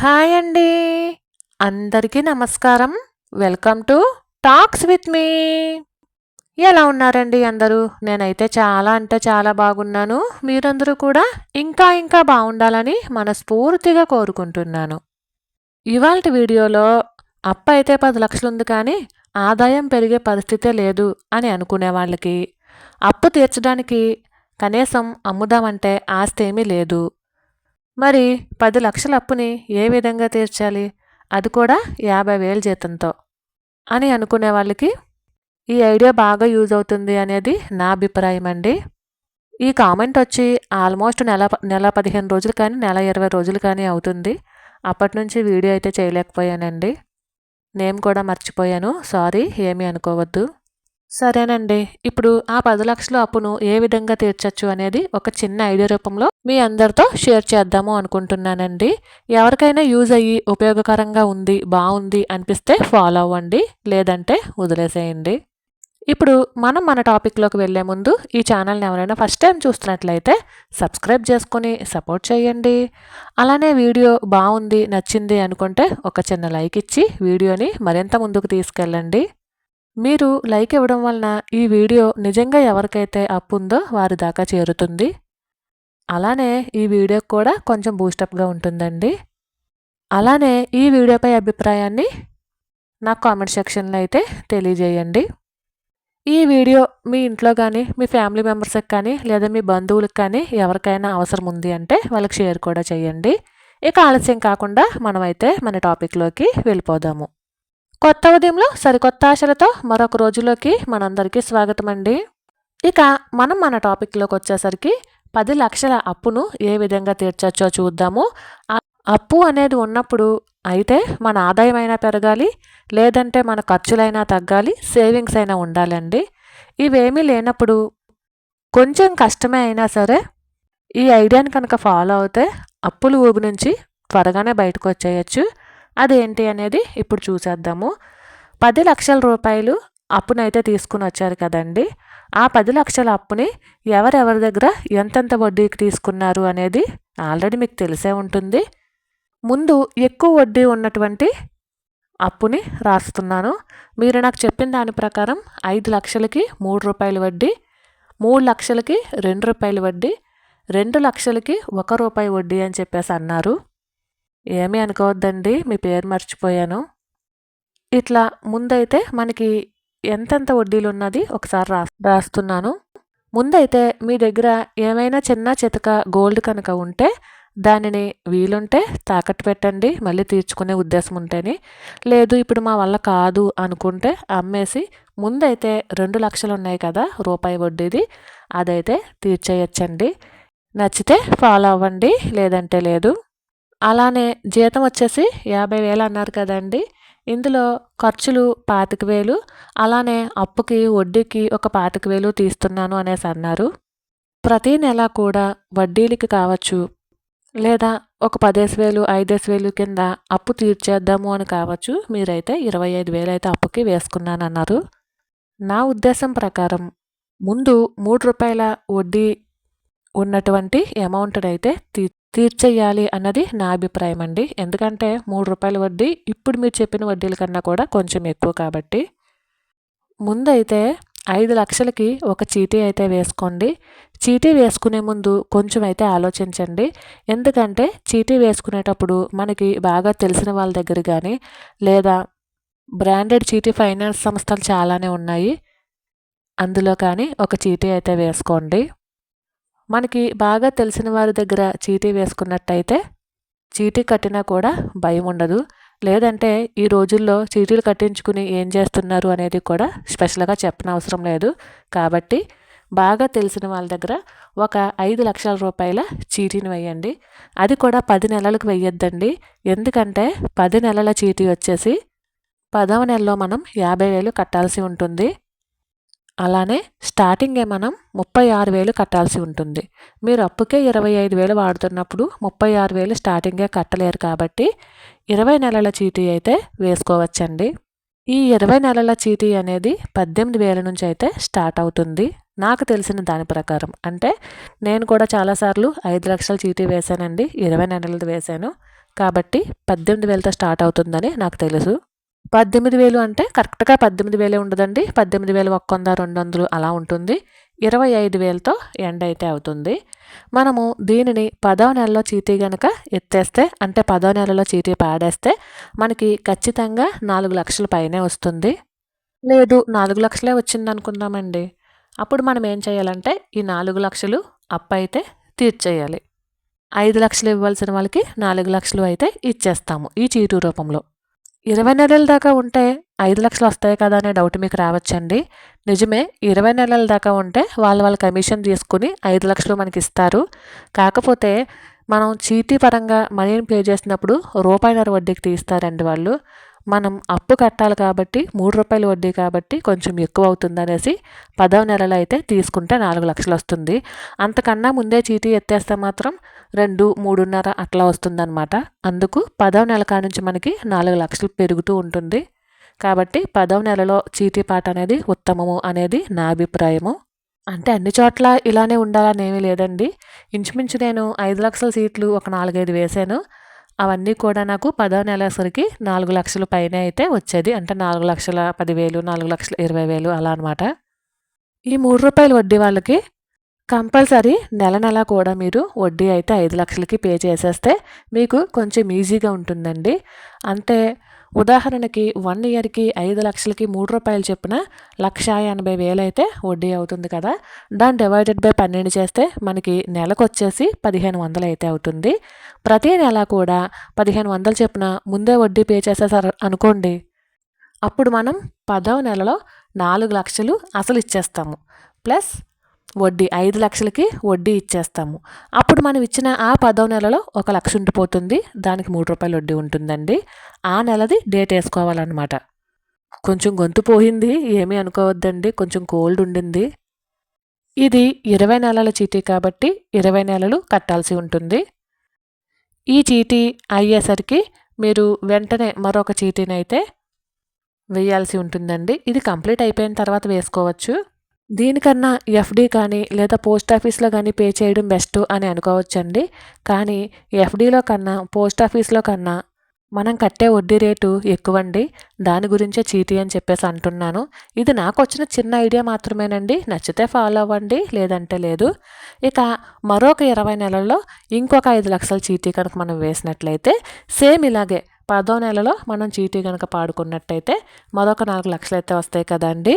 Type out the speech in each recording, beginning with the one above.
Hi అండి. అందరికీ నమస్కారం. Welcome to talks with me. ఎలా ఉన్నారండి అందరూ? నేనైతే చాలా అంటే చాలా బాగున్నాను. మీరందరూ కూడా ఇంకా ఇంకా బాగుండాలని మనస్ఫూర్తిగా కోరుకుంటున్నాను. ఇవాళ వీడియోలో అప్ప అయితే పది లక్షలు ఉంది కానీ ఆదాయం పెరిగే పరిస్థితే లేదు అని అనుకునే వాళ్ళకి అప్పు తీర్చడానికి కనీసం అమ్ముదామంటే ఆస్తి ఏమీ లేదు. మరి పది లక్షల అప్పుని ఏ విధంగా తీర్చాలి? అది కూడా యాభై వేల జీతంతో అని అనుకునే వాళ్ళకి ఈ ఐడియా బాగా యూజ్ అవుతుంది అనేది నా అభిప్రాయం అండి. ఈ కామెంట్ వచ్చి ఆల్మోస్ట్ నెల నెల పదిహేను రోజులు కానీ నెల ఇరవై రోజులు కానీ అవుతుంది. అప్పటి నుంచి వీడియో అయితే చేయలేకపోయానండి. నేమ్ కూడా మర్చిపోయాను. సారీ ఏమీ అనుకోవద్దు. సరేనండి. ఇప్పుడు ఆ పది లక్షల అప్పును ఏ విధంగా తీర్చచ్చు అనేది ఒక చిన్న ఐడియా రూపంలో మీ అందరితో షేర్ చేద్దాము అనుకుంటున్నానండి. ఎవరికైనా యూజ్ అయ్యి ఉపయోగకరంగా ఉంది బాగుంది అనిపిస్తే ఫాలో అవ్వండి లేదంటే వదిలేసేయండి. ఇప్పుడు మనం మన టాపిక్లోకి వెళ్ళే ముందు ఈ ఛానల్ని ఎవరైనా ఫస్ట్ టైం చూస్తున్నట్లయితే సబ్స్క్రైబ్ చేసుకొని సపోర్ట్ చేయండి. అలానే వీడియో బాగుంది నచ్చింది అనుకుంటే ఒక చిన్న లైక్ ఇచ్చి వీడియోని మరింత ముందుకు తీసుకెళ్ళండి. మీరు లైక్ ఇవ్వడం వలన ఈ వీడియో నిజంగా ఎవరికైతే అప్పు ఉందో వారి దాకా చేరుతుంది. అలానే ఈ వీడియోకి కూడా కొంచెం బూస్టప్గా ఉంటుందండి. అలానే ఈ వీడియోపై అభిప్రాయాన్ని నాకు కామెంట్ సెక్షన్లో అయితే తెలియజేయండి. ఈ వీడియో మీ ఇంట్లో కానీ మీ ఫ్యామిలీ మెంబర్స్కి కానీ లేదా మీ బంధువులకు కానీ ఎవరికైనా అవసరం ఉంది అంటే వాళ్ళకి షేర్ కూడా చేయండి. ఇక ఆలస్యం కాకుండా మనమైతే మన టాపిక్లోకి వెళ్ళిపోదాము. కొత్త ఉదయంలో సరికొత్త ఆశలతో మరొక రోజులోకి మనందరికీ స్వాగతం అండి ఇక మనం మన టాపిక్లోకి వచ్చేసరికి పది లక్షల అప్పును ఏ విధంగా తీర్చొచ్చో చూద్దాము. అప్పు అనేది ఉన్నప్పుడు అయితే మన ఆదాయం అయినా పెరగాలి లేదంటే మన ఖర్చులైనా తగ్గాలి సేవింగ్స్ అయినా ఉండాలండి. ఇవేమీ లేనప్పుడు కొంచెం కష్టమే అయినా సరే ఈ ఐడియాని కనుక ఫాలో అవుతే అప్పులు ఊబి నుంచి త్వరగానే బయటకు వచ్చేయచ్చు. అదేంటి అనేది ఇప్పుడు చూసేద్దాము. పది లక్షల రూపాయలు అప్పునైతే తీసుకుని వచ్చారు కదండి. ఆ పది లక్షల అప్పుని ఎవరెవరి దగ్గర ఎంతెంత వడ్డీకి తీసుకున్నారు అనేది ఆల్రెడీ మీకు తెలిసే ఉంటుంది. ముందు ఎక్కువ వడ్డీ ఉన్నటువంటి అప్పుని రాస్తున్నాను. మీరు నాకు చెప్పిన దాని ప్రకారం ఐదు లక్షలకి మూడు రూపాయల వడ్డీ మూడు లక్షలకి రెండు రూపాయల వడ్డీ రెండు లక్షలకి ఒక రూపాయి వడ్డీ అని చెప్పేసి అన్నారు. ఏమీ అనుకోవద్దండి మీ పేరు మర్చిపోయాను. ఇట్లా ముందైతే మనకి ఎంతెంత వడ్డీలు ఉన్నది ఒకసారి రా రాస్తున్నాను. ముందైతే మీ దగ్గర ఏమైనా చిన్న చితక గోల్డ్ కనుక ఉంటే దానిని వీలుంటే తాకట్టు పెట్టండి మళ్ళీ తీర్చుకునే ఉద్దేశం ఉంటేనే. లేదు ఇప్పుడు మా వల్ల కాదు అనుకుంటే అమ్మేసి ముందైతే రెండు లక్షలు ఉన్నాయి కదా రూపాయి వడ్డీది అదైతే తీర్చేయచ్చండి. నచ్చితే ఫాలో అవ్వండి లేదంటే లేదు. అలానే జీతం వచ్చేసి యాభై వేలు అన్నారు కదండి. ఇందులో ఖర్చులు పాతిక వేలు అలానే అప్పుకి వడ్డీకి ఒక పాతిక వేలు తీస్తున్నాను అనేసి అన్నారు. ప్రతీ నెల కూడా వడ్డీలకి కావచ్చు లేదా ఒక పదేసి వేలు ఐదేసి వేలు కింద అప్పు తీర్చేద్దాము అని కావచ్చు మీరైతే ఇరవై ఐదు వేలు అయితే అప్పుకి వేసుకున్నానన్నారు నా ఉద్దేశం ప్రకారం ముందు మూడు రూపాయల వడ్డీ ఉన్నటువంటి అమౌంట్ అయితే తీ తీర్చేయాలి అన్నది నా అభిప్రాయం అండి. ఎందుకంటే మూడు రూపాయల వడ్డీ ఇప్పుడు మీరు చెప్పిన వడ్డీల కన్నా కూడా కొంచెం ఎక్కువ కాబట్టి. ముందైతే ఐదు లక్షలకి ఒక చీటీ అయితే వేసుకోండి. చీటీ వేసుకునే ముందు కొంచెం అయితే ఆలోచించండి. ఎందుకంటే చీటీ వేసుకునేటప్పుడు మనకి బాగా తెలిసిన వాళ్ళ దగ్గర కానీ లేదా బ్రాండెడ్ చీటీ ఫైనాన్స్ సంస్థలు చాలానే ఉన్నాయి. అందులో కానీ ఒక చీటీ అయితే వేసుకోండి. మనకి బాగా తెలిసిన వారి దగ్గర చీటీ వేసుకున్నట్టయితే చీటీ కట్టినా కూడా భయం ఉండదు. లేదంటే ఈ రోజుల్లో చీటీలు కట్టించుకుని ఏం చేస్తున్నారు అనేది కూడా స్పెషల్గా చెప్పనవసరం లేదు. కాబట్టి బాగా తెలిసిన వాళ్ళ దగ్గర ఒక ఐదు లక్షల రూపాయల చీటీని వేయండి. అది కూడా పది నెలలకు వెయ్యొద్దండి ఎందుకంటే పది నెలల చీటీ వచ్చేసి పదవ నెలలో మనం యాభై వేలు కట్టాల్సి ఉంటుంది. అలానే స్టార్టింగే మనం ముప్పై ఆరు వేలు కట్టాల్సి ఉంటుంది. మీరు అప్పుకే ఇరవై ఐదు వేలు వాడుతున్నప్పుడు ముప్పై ఆరు వేలు స్టార్టింగే కట్టలేరు కాబట్టి ఇరవై నెలల చీటీ అయితే వేసుకోవచ్చండి. ఈ ఇరవై నెలల చీటీ అనేది పద్దెనిమిది వేల నుంచి అయితే స్టార్ట్ అవుతుంది. నాకు తెలిసిన దాని ప్రకారం. అంటే నేను కూడా చాలాసార్లు ఐదు లక్షల చీటీ వేశానండి. ఇరవై నెలలది వేశాను. కాబట్టి పద్దెనిమిది వేలతో స్టార్ట్ అవుతుందని నాకు తెలుసు. పద్దెనిమిది వేలు అంటే కరెక్ట్గా పద్దెనిమిది వేలే ఉండదండి. పద్దెనిమిది వేలు ఒక్క వంద రెండు వందలు అలా ఉంటుంది. ఇరవై ఐదు వేలతో ఎండ్ అయితే అవుతుంది. మనము దీనిని పదవ నెలలో చీటీ గనక ఎత్తేస్తే అంటే పదవ నెలలో చీటీ పాడేస్తే మనకి ఖచ్చితంగా నాలుగు లక్షల పైనే వస్తుంది. లేదు నాలుగు లక్షలే వచ్చింది అనుకుందామండి అప్పుడు మనం ఏం చేయాలంటే ఈ నాలుగు లక్షలు అప్పు అయితే తీర్చేయాలి. ఐదు లక్షలు ఇవ్వాల్సిన వాళ్ళకి నాలుగు లక్షలు అయితే ఇచ్చేస్తాము ఈ చీటు రూపంలో. ఇరవై నెలల దాకా ఉంటే ఐదు లక్షలు వస్తాయి కదా అనే డౌట్ మీకు రావచ్చండి. నిజమే ఇరవై నెలల దాకా ఉంటే వాళ్ళ వాళ్ళ కమిషన్ తీసుకుని ఐదు లక్షలు మనకి ఇస్తారు. కాకపోతే మనం చీటీ పరంగా మనీని పే చేసినప్పుడు రూపాయిన్నర వడ్డీకి తీస్తారండి వాళ్ళు. మనం అప్పు కట్టాలి కాబట్టి మూడు రూపాయలు వడ్డీ కాబట్టి కొంచెం ఎక్కువ అవుతుంది అనేసి పదవ నెలలో అయితే తీసుకుంటే నాలుగు లక్షలు వస్తుంది. అంతకన్నా ముందే చీటీ ఎత్తేస్తే మాత్రం రెండు మూడున్నర అట్లా వస్తుందన్నమాట. అందుకు పదవ నెల కానుంచి మనకి నాలుగు లక్షలు పెరుగుతూ ఉంటుంది. కాబట్టి పదవ నెలలో చీటీ పాట అనేది ఉత్తమము అనేది నా అభిప్రాయము. అంటే అన్ని చోట్ల ఇలానే ఉండాలని ఏమీ లేదండి. ఇంచుమించు నేను ఐదు లక్షల సీట్లు ఒక నాలుగైదు వేశాను అవన్నీ కూడా నాకు పదో నెలసరికి నాలుగు లక్షల పైన అయితే వచ్చేది. అంటే నాలుగు లక్షల పదివేలు నాలుగు లక్షల ఇరవై వేలు అలా అనమాట ఈ మూడు రూపాయల వడ్డీ వాళ్ళకి కంపల్సరీ నెల నెల కూడా మీరు వడ్డీ అయితే ఐదు లక్షలకి పే చేసేస్తే మీకు కొంచెం ఈజీగా ఉంటుందండి. అంటే ఉదాహరణకి వన్ ఇయర్కి ఐదు లక్షలకి మూడు రూపాయలు చొప్పున లక్ష ఎనభై వేలు అయితే వడ్డీ అవుతుంది కదా. దాన్ని డివైడెడ్ బై పన్నెండు చేస్తే మనకి నెలకు వచ్చేసి పదిహేను వందలు అయితే అవుతుంది. ప్రతి నెల కూడా పదిహేను వందలు చొప్పున ముందే వడ్డీ పే చేసేసారు అనుకోండి అప్పుడు మనం పదవ నెలలో నాలుగు లక్షలు అసలు ఇచ్చేస్తాము. ప్లస్ వడ్డీ ఐదు లక్షలకి వడ్డీ ఇచ్చేస్తాము. అప్పుడు మనం ఇచ్చిన ఆ పదో నెలలో ఒక లక్ష ఉండిపోతుంది. దానికి మూడు రూపాయలు వడ్డీ ఉంటుందండి. ఆ నెలది డేట్ వేసుకోవాలన్నమాట. కొంచెం గొంతు పోయింది ఏమీ అనుకోవద్దండి కొంచెం కోల్డ్ ఉండింది. ఇది ఇరవై నెలల చీటీ కాబట్టి ఇరవై నెలలు కట్టాల్సి ఉంటుంది. ఈ చీటీ అయ్యేసరికి మీరు వెంటనే మరొక చీటీని అయితే వేయాల్సి ఉంటుందండి. ఇది కంప్లీట్ అయిపోయిన తర్వాత వేసుకోవచ్చు. దీనికన్నా ఎఫ్డి కానీ లేదా పోస్ట్ ఆఫీస్లో కానీ పే చేయడం బెస్ట్ అని అనుకోవచ్చండి. కానీ ఎఫ్డీలో కన్నా పోస్ట్ ఆఫీస్లో కన్నా మనం కట్టే వడ్డీ రేటు ఎక్కువండి. దాని గురించే చీటీ అని చెప్పేసి అంటున్నాను. ఇది నాకు వచ్చిన చిన్న ఐడియా మాత్రమేనండి. నచ్చితే ఫాలో అవ్వండి. లేదంటే లేదు. ఇక మరొక ఇరవై నెలల్లో ఇంకొక ఐదు లక్షల చీటీ కనుక మనం వేసినట్లయితే సేమ్ ఇలాగే పదో నెలలో మనం చీటీ కనుక పాడుకున్నట్టయితే మరొక నాలుగు లక్షలు అయితే వస్తాయి కదండి.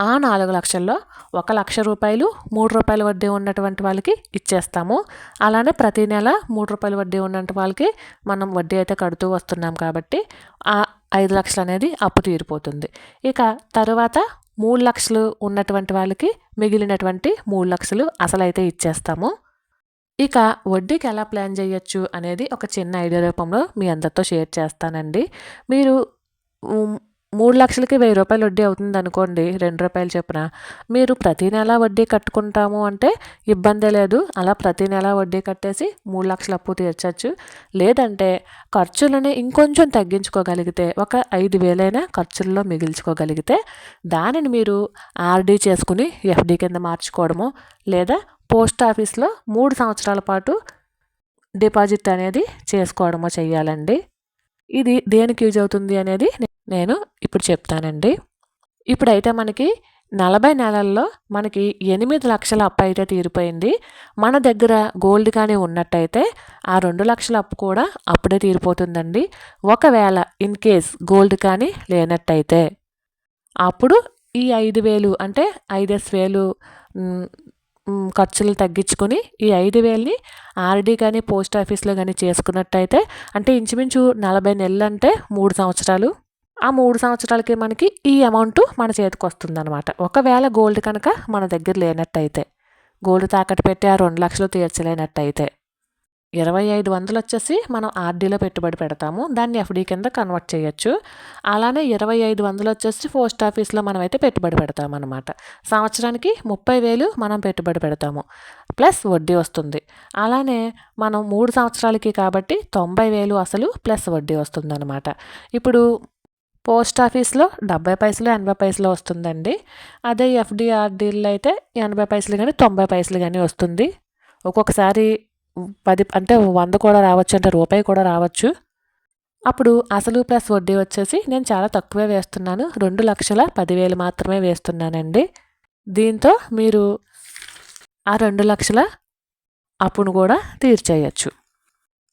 ఆ నాలుగు లక్షల్లో ఒక లక్ష రూపాయలు మూడు రూపాయల వడ్డీ ఉన్నటువంటి వాళ్ళకి ఇచ్చేస్తాము. అలానే ప్రతి నెల మూడు రూపాయల వడ్డీ ఉన్నటువంటి వాళ్ళకి మనం వడ్డీ అయితే కడుతూ వస్తున్నాం కాబట్టి ఆ ఐదు లక్షలు అనేది అప్పు తీరిపోతుంది. ఇక తరువాత మూడు లక్షలు ఉన్నటువంటి వాళ్ళకి మిగిలినటువంటి మూడు లక్షలు అసలైతే ఇచ్చేస్తాము. ఇక వడ్డీకి ఎలా ప్లాన్ చేయొచ్చు అనేది ఒక చిన్న ఐడియా రూపంలో మీ అందరితో షేర్ చేస్తానండి. మీరు మూడు లక్షలకి వెయ్యి రూపాయలు వడ్డీ అవుతుంది అనుకోండి రెండు రూపాయలు చొప్పున. మీరు ప్రతి నెల వడ్డీ కట్టుకుంటాము అంటే ఇబ్బంది లేదు. అలా ప్రతి నెల వడ్డీ కట్టేసి మూడు లక్షల అప్పు తీర్చచ్చు. లేదంటే ఖర్చులని ఇంకొంచెం తగ్గించుకోగలిగితే ఒక ఐదు వేలైనా ఖర్చుల్లో మిగిల్చుకోగలిగితే దానిని మీరు ఆర్డీ చేసుకుని ఎఫ్డీ కింద మార్చుకోవడము లేదా పోస్ట్ ఆఫీస్లో మూడు సంవత్సరాల పాటు డిపాజిట్ అనేది చేసుకోవడమో చెయ్యాలండి. ఇది దేనికి యూజ్ అవుతుంది అనేది నేను ఇప్పుడు చెప్తానండి. ఇప్పుడైతే మనకి నలభై నెలల్లో మనకి ఎనిమిది లక్షల అప్పు అయితే తీరిపోయింది. మన దగ్గర గోల్డ్ కానీ ఉన్నట్టయితే ఆ రెండు లక్షల అప్పు కూడా అప్పుడే తీరిపోతుందండి. ఒకవేళ ఇన్ కేస్ గోల్డ్ కానీ లేనట్టయితే అప్పుడు ఈ ఐదు వేలు అంటే ఐదేసి వేలు ఖర్చులు తగ్గించుకుని ఈ ఐదు వేలని ఆర్డీ కానీ పోస్ట్ ఆఫీస్లో కానీ చేసుకున్నట్టయితే అంటే ఇంచుమించు నలభై నెలలు అంటే మూడు సంవత్సరాలు ఆ మూడు సంవత్సరాలకి మనకి ఈ అమౌంట్ మన చేతికి వస్తుందన్నమాట. ఒకవేళ గోల్డ్ కనుక మన దగ్గర లేనట్టయితే గోల్డ్ తాకట్టు పెట్టి ఆ రెండు లక్షలు తీర్చలేనట్టయితే ఇరవై ఐదు వందలు వచ్చేసి మనం ఆర్డీలో పెట్టుబడి పెడతాము దాన్ని ఎఫ్డీ కింద కన్వర్ట్ చేయొచ్చు. అలానే ఇరవై ఐదు వందలు వచ్చేసి పోస్ట్ ఆఫీస్లో మనం అయితే పెట్టుబడి పెడతాం అనమాట సంవత్సరానికి ముప్పై వేలు మనం పెట్టుబడి పెడతాము ప్లస్ వడ్డీ వస్తుంది. అలానే మనం మూడు సంవత్సరాలకి కాబట్టి తొంభై వేలు అసలు ప్లస్ వడ్డీ వస్తుందనమాట ఇప్పుడు పోస్ట్ ఆఫీస్లో డెబ్బై పైసలు ఎనభై పైసలు వస్తుందండి. అదే ఎఫ్డిఆర్డీలో అయితే ఎనభై పైసలు కానీ తొంభై పైసలు కానీ వస్తుంది. ఒక్కొక్కసారి పది అంటే వంద కూడా రావచ్చు అంటే రూపాయి కూడా రావచ్చు. అప్పుడు అసలు ప్లస్ వడ్డీ వచ్చేసి నేను చాలా తక్కువే వేస్తున్నాను. రెండు లక్షల పదివేలు మాత్రమే వేస్తున్నానండి. దీంతో మీరు ఆ రెండు లక్షల అప్పును కూడా తీర్చేయచ్చు.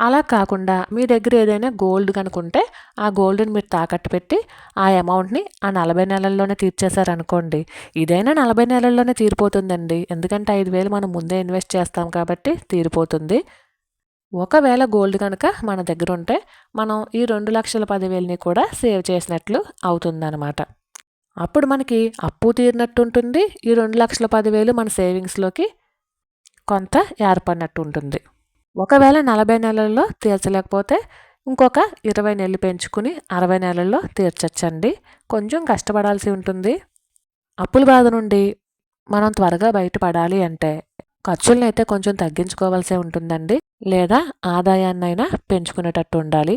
అలా కాకుండా మీ దగ్గర ఏదైనా గోల్డ్ కనుకుంటే ఆ గోల్డ్ని మీరు తాకట్టు పెట్టి ఆ అమౌంట్ని ఆ నలభై నెలల్లోనే తీర్చేశారనుకోండి. ఇదైనా నలభై నెలల్లోనే తీరిపోతుందండి. ఎందుకంటే ఐదు వేలు మనం ముందే ఇన్వెస్ట్ చేస్తాం కాబట్టి తీరిపోతుంది. ఒకవేళ గోల్డ్ కనుక మన దగ్గర ఉంటే మనం ఈ రెండు లక్షల పదివేలని కూడా సేవ్ చేసినట్లు అవుతుందన్నమాట. అప్పుడు మనకి అప్పు తీరినట్టు ఉంటుంది. ఈ రెండు లక్షల పదివేలు మన సేవింగ్స్లోకి కొంత ఏర్పడినట్టు ఉంటుంది. ఒకవేళ నలభై నెలల్లో తీర్చలేకపోతే ఇంకొక ఇరవై నెలలు పెంచుకుని అరవై నెలల్లో తీర్చచ్చండి. కొంచెం కష్టపడాల్సి ఉంటుంది. అప్పుల బాధ నుండి మనం త్వరగా బయటపడాలి అంటే ఖర్చులను అయితే కొంచెం తగ్గించుకోవాల్సి ఉంటుందండి. లేదా ఆదాయాన్నైనా పెంచుకునేటట్టు ఉండాలి.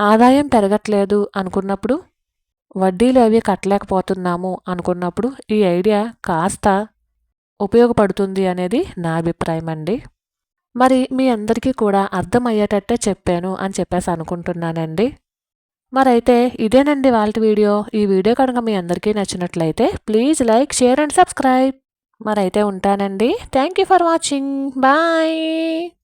ఆదాయం పెరగట్లేదు అనుకున్నప్పుడు వడ్డీలు అవి కట్టలేకపోతున్నాము అనుకున్నప్పుడు ఈ ఐడియా కాస్త ఉపయోగపడుతుంది అనేది నా అభిప్రాయం అండి మరి మీ అందరికీ కూడా అర్థమయ్యేటట్టే చెప్పాను అని చెప్పేసి అనుకుంటున్నానండి. మరైతే ఇదేనండి వాళ్ళ వీడియో. ఈ వీడియో కనుక మీ అందరికీ నచ్చినట్లయితే please like share and subscribe. మరైతే ఉంటానండి. Thank you for watching. Bye.